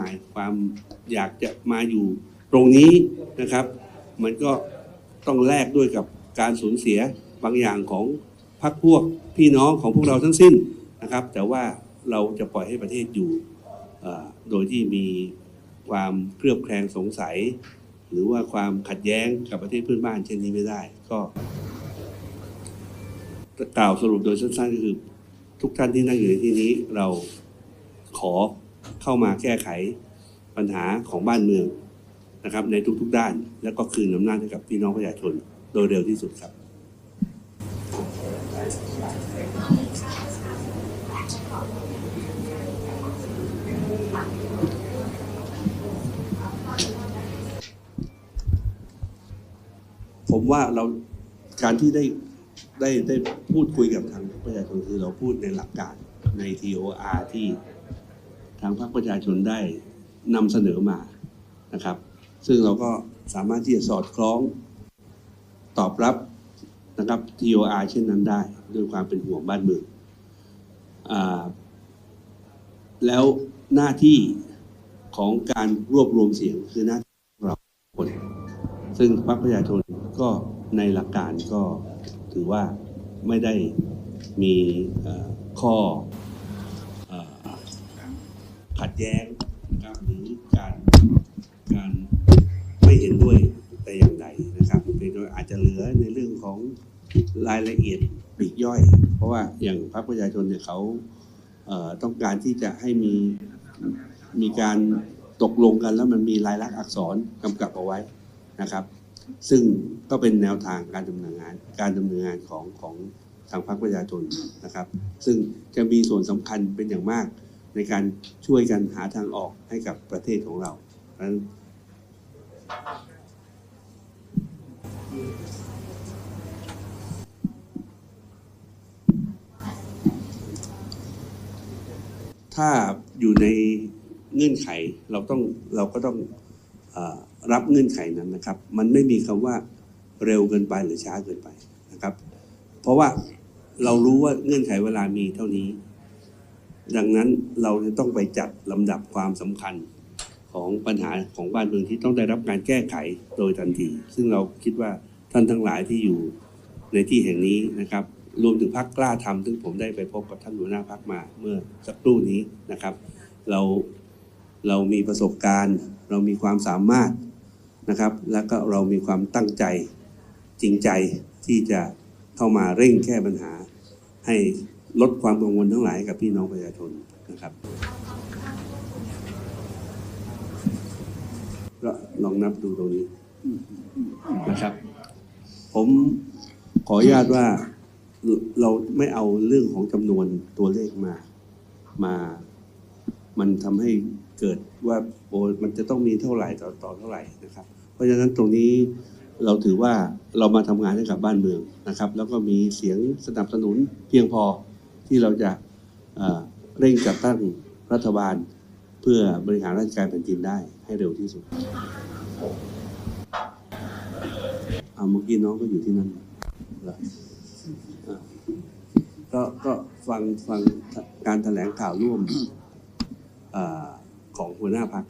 หายความอยากจะมาอยู่ตรงนี้นะครับ มันก็ต้องแลกด้วยกับการสูญเสียบางอย่างของพรรคพวกพี่น้องของพวกเราทั้งสิ้นนะครับ แต่ว่าเราจะปล่อยให้ประเทศอยู่โดยที่มีความเครือบแคลงสงสัย หรือว่าความขัดแย้งกับประเทศเพื่อนบ้านเช่นนี้ไม่ได้ ก็กล่าวสรุปโดยสั้นๆก็คือ ทุกท่านที่นั่งอยู่ในที่นี้เราขอ เข้ามาแก้ไขปัญหาของบ้านเมืองนะครับ ในทุกๆด้าน แล้วก็คืนอำนาจให้กับพี่น้องประชาชนโดยเร็วที่สุดครับผมว่าเราการที่ได้ได้ได้พูดคุยกับทางประชาชนคือเราพูดในหลักการใน TOR ที่ ทางพรรคประชาชนได้นำเสนอมานะครับ ซึ่งเราก็สามารถที่จะสอดคล้องตอบรับนะครับ TOR เช่นนั้นได้ ด้วยความเป็นห่วงบ้านเมืองอ่าแล้วหน้าที่ของการรวบรวมเสียงคือหน้าที่ของเราคนซึ่งพรรคประชาชนก็ในหลักการก็ถือว่าไม่ได้มีข้อ แย้งนะครับหรือการการไม่เห็นด้วยแต่อย่างใดนะครับเพียอาจจะเหลือในเรื่องของรายละเอียดปลีกย่อย เพราะว่าอย่างพรรคประชาชนเนี่ยเขาเต้องการที่จะให้มีมีการตกลงกันแล้วมันมีลายลักษณ์อักษรกำกับเอาไว้นะครับ ซึ่งก็เป็นแนวทางการดำเนินงานการดำเนินงานของของทางพรรคประชาชนนะครับ ซึ่งจะมีส่วนสำคัญเป็นอย่างมาก ในการช่วยกันหาทางออกให้กับประเทศของเราเพราะนั้นถ้าอยู่ในเงื่อนไขเราต้องเราก็ต้องอรับเงื่อนไขนั้นนะครับ มันไม่มีคำว่าเร็วเกินไปหรือช้าเกินไปนะครับ เพราะว่าเรารู้ว่าเงื่อนไขเวลามีเท่านี้ ดังนั้นเราจะต้องไปจัดลำดับความสำคัญของปัญหาของบ้านเมืองที่ต้องได้รับการแก้ไขโดยทันที ซึ่งเราคิดว่าท่านทั้งหลายที่อยู่ในที่แห่งนี้นะครับ รวมถึงพักกล้าทำซึ่งผมได้ไปพบกับท่านหัวหน้าพักมาเมื่อสักครู่นี้นะครับ เราเรามีประสบการณ์ เรามีความสามารถนะครับ แล้วก็เรามีความตั้งใจจริงใจที่จะเข้ามาเร่งแก้ปัญหาให้ ลดความกังวลทั้งหลายให้กับพี่น้องประชาชนนะครับก็ลองนับดูตรงนี้นะครับ ผมขออนุญาตว่าเราไม่เอาเรื่องของจำนวนตัวเลขมามา มันทำให้เกิดว่าโอ้มันจะต้องมีเท่าไหร่ต่อต่อเท่าไหร่นะครับ เพราะฉะนั้นตรงนี้เราถือว่าเรามาทำงานให้กับบ้านเมืองนะครับ แล้วก็มีเสียงสนับสนุนเพียงพอ ที่เราจะเร่งจัดตั้งรัฐบาล เพื่อบริหารราชการแผ่นดินได้ให้เร็วที่สุดเอาเมื่อกี้น้องก็อยู่ที่นั่นเหรออะก็ก็ฟังฟังการแถลงข่าวร่วมอของหัวหน้าพัก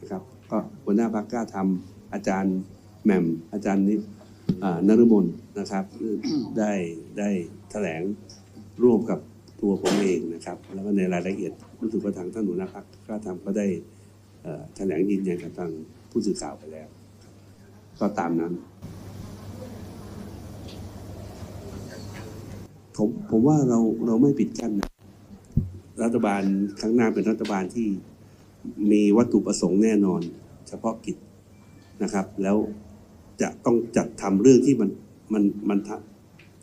นะครับ ก็หัวหน้าพักกล้าทำอาจารย์แหม่มอาจารย์นิอ่านฤมลนะครับ ได้ได้แถลงร่วมกับ ตัวผมเองนะครับ แล้วก็ในรายละเอียดรู้สึกว่าทางท่านหัวหน้าพักกล้าทำก็ได้แถลงยืนยันกับทางผู้สื่อข่าวไปแล้ว ก็ตามนั้น ผมผมว่าเราเราไม่ปิดกั้นนะรัฐบาลครั้งหน้าเป็นรัฐบาลที่มีวัตถุประสงค์แน่นอน เฉพาะกิจนะครับ แล้วจะต้องจัดทำเรื่องที่มันมันมัน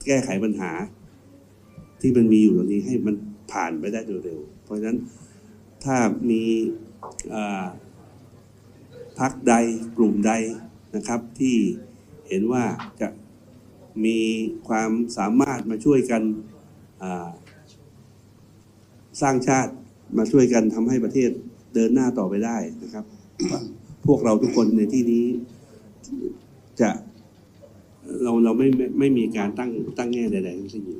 แก้ไขปัญหา ที่มันมีอยู่เหล่านี้ให้มันผ่านไปได้โดยเร็วเพราะฉะนั้นถ้ามีพักใดกลุ่มใดนะครับ ที่เห็นว่าจะมีความสามารถมาช่วยกันสร้างชาติมาช่วยกันทำให้ประเทศเดินหน้าต่อไปได้นะครับ พวกเราทุกคนในที่นี้จะเราเราไม่ไม่ไม่มีการตั้งตั้งแง่ใดๆทั้งสิ้นอยู่